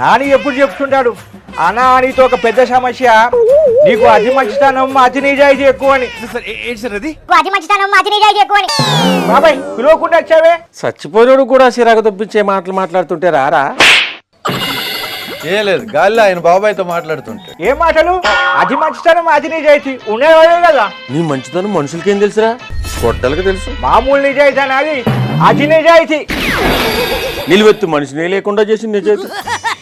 నాని ఎప్పుడు చెప్తుంటాడు? అనా నీతో ఒక పెద్ద సమస్య. నీకు అతి మంచితనం అతి నిజాయితీ ఎక్కువ అని సార్ ఏ- ఏంటి సార్ అది? అది మంచితనం అది నిజాయితీ ఎక్కువ అని బాబాయ్ పిలవకుండా వచ్చావే? చచ్చిపోయినోడు కూడా సిరాకు తప్పించే మాటలు మాట్లాడుతుంటే రారా? ఏం లేదు గాలిలో ఆయన బాబాయ్తో మాట్లాడుతుంటే ఏ మాటలు? అతి మంచితనం అతి నిజాయితీ ఉండేవాడే కదా. నీ మంచితనం మనుషులకేం తెలుసురా? గొడ్డలకి తెలుసు. మామూలు నిజాయితీ అనేది అతి నిజాయితీ. నిలువెత్తు మనిషినే లేకుండా చేసి నిజాయితీ.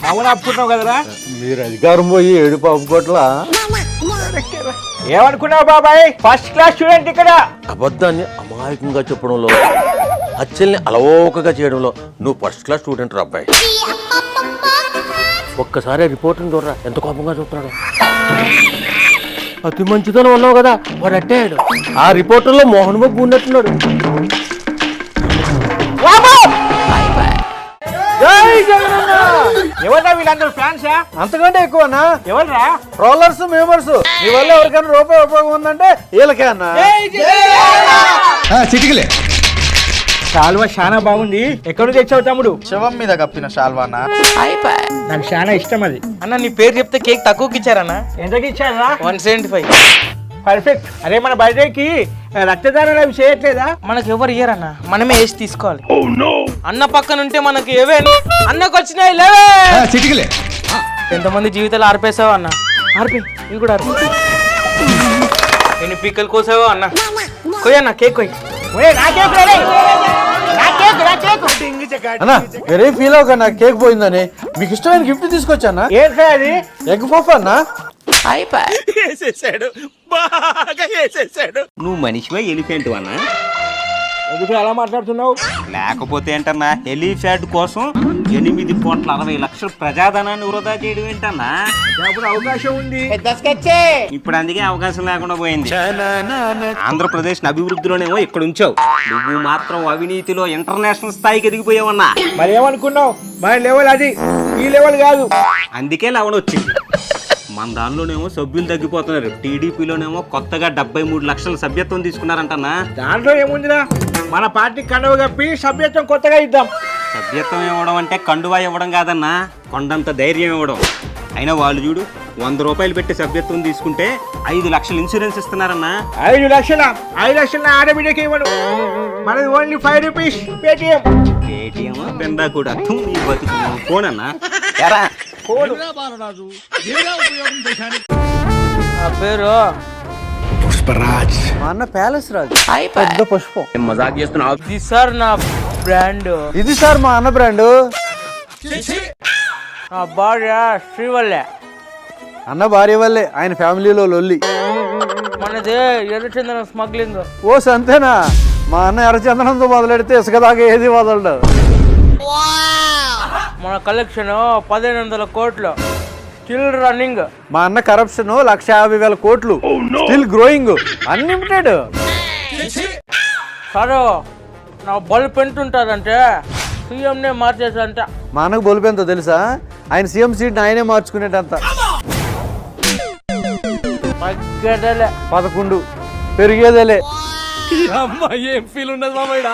అప్పుకున్నావు కదరా? మీరు అధికారం పోయి ఏడు పాపుకోట్ల ఏమనుకున్నావు బాబాయ్? ఫస్ట్ క్లాస్ స్టూడెంట్ ఇక్కడ. అబద్ధాన్ని అమాయకంగా చెప్పడంలో హత్యల్ని అలవోకగా చేయడంలో నువ్వు ఫస్ట్ క్లాస్ స్టూడెంట్ రా అబ్బాయి. ఒక్కసారి రిపోర్ట్ని చూడరా ఎంత కోపంగా చూస్తున్నాడు. అతి మంచితనం ఉన్నావు కదా వాడు అట్టాడు ఆ రిపోర్టర్లో మోహన్ బాబు ఉన్నట్టున్నాడు. వీళ్ళందరూ ఫ్యాన్సా అంతకంటే ఎక్కువనా? ఎవర్రా? రోలర్స్ మేమర్స్ నీ వల్ల ఎవరికైనా రూపాయి ఉపయోగం ఉందంటే వీళ్ళకే అన్న. చిటికలే. కాలువ చాలా బాగుంది. ఎక్కడ తెచ్చావు తమ్ముడు? శవం మీద కప్పిన షాల్వానా నాకు చాలా ఇష్టం అది. అన్న నీ పేరు చెప్తే కేక్ తక్కువకి ఇచ్చారన్న. ఎంతకి ఇచ్చారా? One seventy five. పర్ఫెక్ట్ అరే మన బర్త్డేకి రక్తదానాలు అవి చేయట్లేదా? మనకు ఎవరు ఇయ్యరన్న? మనమే వేసి తీసుకోవాలి. అన్న పక్కన ఉంటే మనకి ఏవే అన్నకు వచ్చినాయి లేవే చిటికలే. ఎంతమంది జీవితాలు ఆర్పేసావా అన్న? ఆర్పి. ఇవి కూడా ఆర్పి. నేను పీకలు కోసావా అన్న? కొయ్యన్న కేక్ కొయ్యి ఒరేయ్, నా కేక్ రా రేయ్. నా కేక్, నా కేక్. అన్న వేరే ఫీల్ అవ్వక నాకు కేక్ పోయిందని. మీకు ఇష్టమైన గిఫ్ట్ తీసుకొచ్చానా ఏం సార్ అది? ఎగ్ పఫ్ అన్న? నువ్వు మనిషివా ఎలిఫెంట్ అన్నా ఎందుకు అలా మాట్లాడుతున్నావు? లేకపోతే ఏంటన్నా ఎలిఫెంట్ కోసం ఎనిమిది కోట్ల అరవై లక్షల ప్రజాధనాన్ని వృధా చేయడం ఏంటన్నా? అప్పుడు అవకాశం ఉంది. ఇప్పుడు అందుకే అవకాశం లేకుండా పోయింది. ఆంధ్రప్రదేశ్ అభివృద్ధిలోనేమో ఇక్కడ ఉంచావు. నువ్వు మాత్రం అవినీతిలో ఇంటర్నేషనల్ స్థాయికి ఎదిగిపోయావన్నా. మరి ఏమనుకున్నావు మన లెవెల్ అది. ఈ లెవెల్ కాదు. అందుకే లవణ వచ్చింది మన దానిలోనేమో సభ్యులు తగ్గిపోతున్నారు. టీడీపీలోనేమో కొత్తగా డెబ్బై మూడు లక్షల సభ్యత్వం తీసుకున్నారంటన్నా. దాంట్లో ఏముందిరా? మన పార్టీ కండవ కప్పి సభ్యత్వం కొత్తగా ఇద్దాం. సభ్యత్వం ఇవ్వడం అంటే కండువా ఇవ్వడం కాదన్నా కొండంత ధైర్యం ఇవ్వడం. అయినా వాళ్ళు చూడు వంద రూపాయలు పెట్టి సభ్యత్వం తీసుకుంటే ఐదు లక్షలు ఇన్సూరెన్స్ ఇస్తున్నారన్నా. ఐదు లక్షల? ఐదు లక్షల ఆడబిడ్డకి ఇవ్వను. మనది only five rupees Paytm Paytm బెండా కూడా. థు, నీ నా పేరు పుష్పరాజ్. మా అన్న ప్యాలెస్ రాజు. పెద్ద పుష్పం. ఇది సార్ నా బ్రాండ్. ఇది సార్ మా అన్న బ్రాండ్. నా భార్య శ్రీవల్లె. అన్న భార్య వల్లే ఆయన ఫ్యామిలీలో లొల్లి. మనది ఎర్రచందనం స్మగ్లింగ్. ఓ సంతేనా? మా అన్న ఎర్రచందనంతో మొదలెడితే ఇసుక దాకా ఏది వదలడు. మన కలెక్షన్ పదిహేను వందల కోట్లు. స్టిల్ రన్నింగ్ మా అన్న కరప్షన్ లక్ష యాభై వేల కోట్లు. స్టిల్ గ్రోయింగ్ అన్లిమిటెడ్ సరే నా బల్బ్ ఎంత ఉంటుందంటే సీఎంనే మార్చేసంట మా అన్నకు బొలిపోయిందో తెలుసా? ఆయన సీఎం సీట్ని ఆయనే మార్చుకునేటంత. తగ్గదలే. పదకొండు. పెరిగేదేలే. అమ్మ ఏం ఫీల్ ఉన్నది మామయ్య